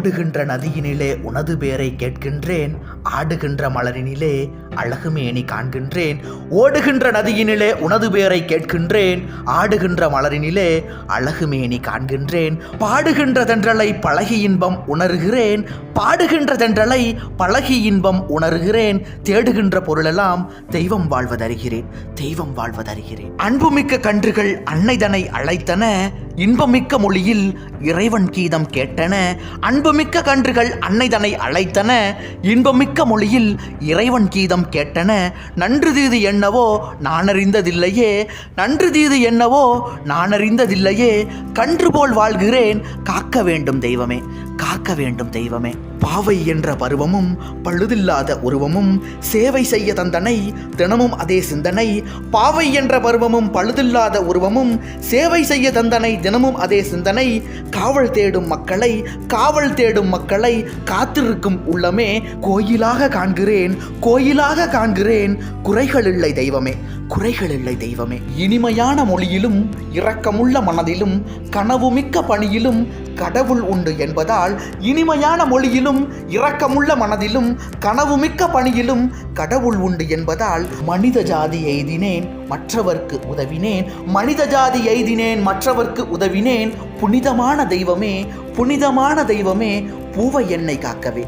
ஓடுகின்ற நதியினிலே உனது பேரை கேட்கின்றேன். ஆடுகின்ற மலரினிலே அழகுமேனி காண்கின்றேன். ஓடுகின்ற நதியினிலே உனது பேரை கேட்கின்றேன். ஆடுகின்ற மலரினிலே அழகுமேனி காண்கின்றேன். பாடுகின்ற தென்றலை பழகி இன்பம் உணர்கிறேன். பாடுகின்ற தென்றலை பழகி இன்பம் உணர்கிறேன். தேடுகின்ற பொருளெல்லாம் தெய்வம் வாழ்வதறிகிறேன். தெய்வம் வாழ்வதறிகிறேன். அன்புமிக்க கன்றுகள் அன்னைதனை அழைத்தன. இன்பமிக்க மொழியில் இறைவன் கீதம் கேட்டன அன்புமிக்க கன்றுகள் அன்னைதனை அழைத்தன இன்பமிக்க மொழியில் இறைவன் கீதம் கேட்டன நன்று தீது என்னவோ நான் அறிந்ததில்லையே நன்று தீது என்னவோ நான் அறிந்ததில்லையே கன்று போல் வாழ்கிறேன் காக்க வேண்டும் தெய்வமே காக்க வேண்டும் தெய்வமே. பாவை என்ற பருவமும் பழுதில்லாத உருவமும் சேவை செய்ய தந்தனை தினமும் அதே சிந்தனை பாவை என்ற பருவமும் பழுதில்லாத உருவமும் சேவை செய்ய தந்தனை தினமும் அதே சிந்தனை காவல் தேடும் மக்களை காவல் தேடும் மக்களை காத்திருக்கும் உள்ளமே கோயிலாக காண்கிறேன் கோயிலாக காண்கிறேன் குறைகள் இல்லை தெய்வமே குறைகள் இல்லை தெய்வமே. இனிமையான மொழியிலும் இரக்கமுள்ள மனதிலும் கனவுமிக்க பணியிலும் கடவுள் உண்டு என்பதால் இனிமையான மொழியிலும் இரக்கமுள்ள மனதிலும் கனவுமிக்க பணியிலும் கடவுள் உண்டு என்பதால் மனித ஜாதி எய்தினேன் மற்றவர்க்கு உதவினேன். மனித ஜாதி எய்தினேன் மற்றவர்க்கு உதவினேன். புனிதமான தெய்வமே புனிதமான தெய்வமே பூவை என்னை காக்கவே.